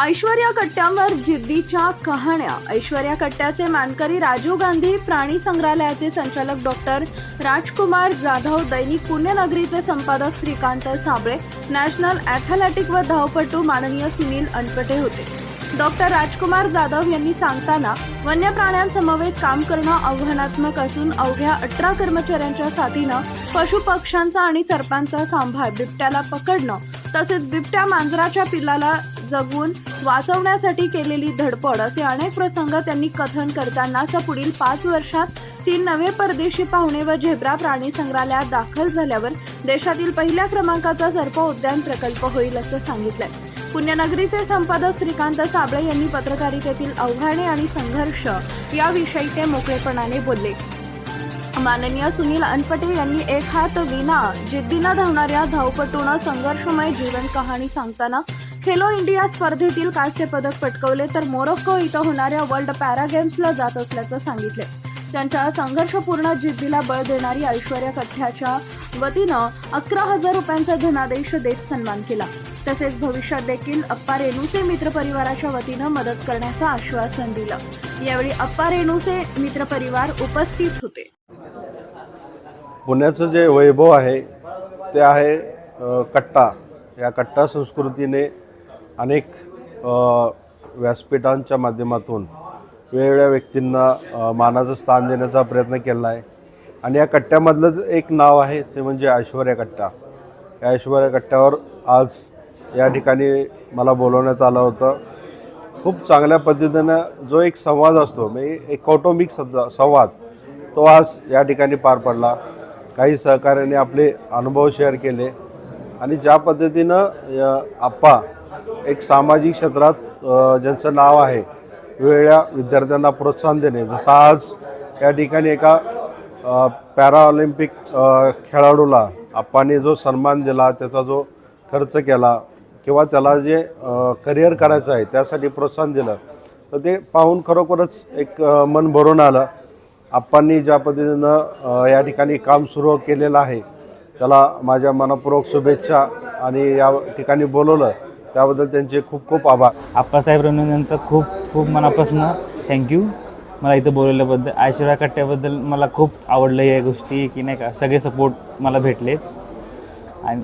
ऐश्वर्या कट्ट्यांवर जिद्दीच्या कहाण्या. ऐश्वर्या कट्ट्याचे मानकरी राजीव गांधी प्राणी संग्रहालयाचे संचालक डॉक्टर राजकुमार जाधव दैनिक पुण्यनगरीचे संपादक श्रीकांत साबळे नॅशनल ॲथलेटिक व धावपटू माननीय सुनील अनपटे होते. डॉक्टर राजकुमार जाधव यांनी सांगताना वन्य प्राण्यांसमवेत काम करणं आव्हानात्मक असून अवघ्या अठरा कर्मचाऱ्यांच्या साथीनं पशुपक्ष्यांचा आणि सर्पांचा सांभाळ बिबट्याला पकडणं तसेच बिबट्या मांजराच्या पिल्लाला जगून वाचवण्यासाठी केलेली धडपड असे अनेक प्रसंग त्यांनी कथन करतानाच्या पुढील पाच वर्षात तीन नवे परदेशी पाहुणे व झेब्रा प्राणी संग्रहालयात दाखल झाल्यावर देशातील पहिल्या क्रमांकाचा सर्प उद्यान प्रकल्प होईल असं सांगितलंय. पुण्यनगरीचे संपादक श्रीकांत साबळे यांनी पत्रकारितेतील आव्हाने आणि संघर्ष याविषयी ते मोकळेपणाने बोलले. माननीय सुनील अनपटे यांनी एक हात विना जिद्दीनं धावणाऱ्या धावपटूनं संघर्षमय जीवन कहाणी सांगताना खेलो इंडिया स्पर्धेतील कांस्य पदक पटकवले तर मोरोक्को इथं होणाऱ्या वर्ल्ड पॅरा गेम्सला जात असल्याचं सांगितले. त्यांच्या संघर्षपूर्ण जिद्दीला बळ देणारी ऐश्वर्या कठ्याच्या वतीनं अकरा हजार रुपयांचा धनादेश देत सन्मान केला. तसेच भविष्यात देखील अप्पा रेणुसे मित्र परिवाराच्या वतीनं मदत करण्याचं आश्वासन दिलं. यावेळी अप्पा रेणुसे मित्र परिवार उपस्थित होते. पुण्याचं जे वैभव आहे ते आहे कट्टा. या कट्टा संस्कृतीने अनेक व्यासपीठांच्या माध्यमातून वेगवेगळ्या व्यक्तींना मानाचं स्थान देण्याचा प्रयत्न केला आहे आणि या कट्ट्यामधलंच एक नाव आहे ते म्हणजे ऐश्वर्या कट्टा. या ऐश्वर्या कट्ट्यावर आज या ठिकाणी मला बोलवण्यात आलं होतं. खूप चांगल्या पद्धतीनं जो एक संवाद असतो म्हणजे एक कौटुंबिक संवाद तो आज या ठिकाणी पार पडला. काही सहकार्याने आपले अनुभव शेअर केले. आणि ज्या पद्धतीनं आप्पा एक सामाजिक क्षेत्रात ज्यांचं नाव आहे वेगळ्या विद्यार्थ्यांना प्रोत्साहन देणे. जसं आज या ठिकाणी एका पॅराऑलिम्पिक खेळाडूला आप्पाने जो सन्मान दिला त्याचा जो खर्च केला किंवा त्याला जे करिअर करायचं आहे त्यासाठी प्रोत्साहन दिलं तर ते पाहून खरोखरच एक मन भरून आलं. आप्पांनी ज्या पद्धतीनं या ठिकाणी काम सुरू केलेलं आहे त्याला माझ्या मनपूर्वक शुभेच्छा आणि या ठिकाणी बोलवलं त्याबद्दल त्यांचे खूप खूप आभार. आप्पासाहेब रणू यांचं खूप खूप मनापासून थँक्यू मला इथं बोलवल्याबद्दल ऐश्वर्या कट्ट्याबद्दल मला खूप आवडलं या गोष्टी की नाही का सगळे सपोर्ट मला भेटले आणि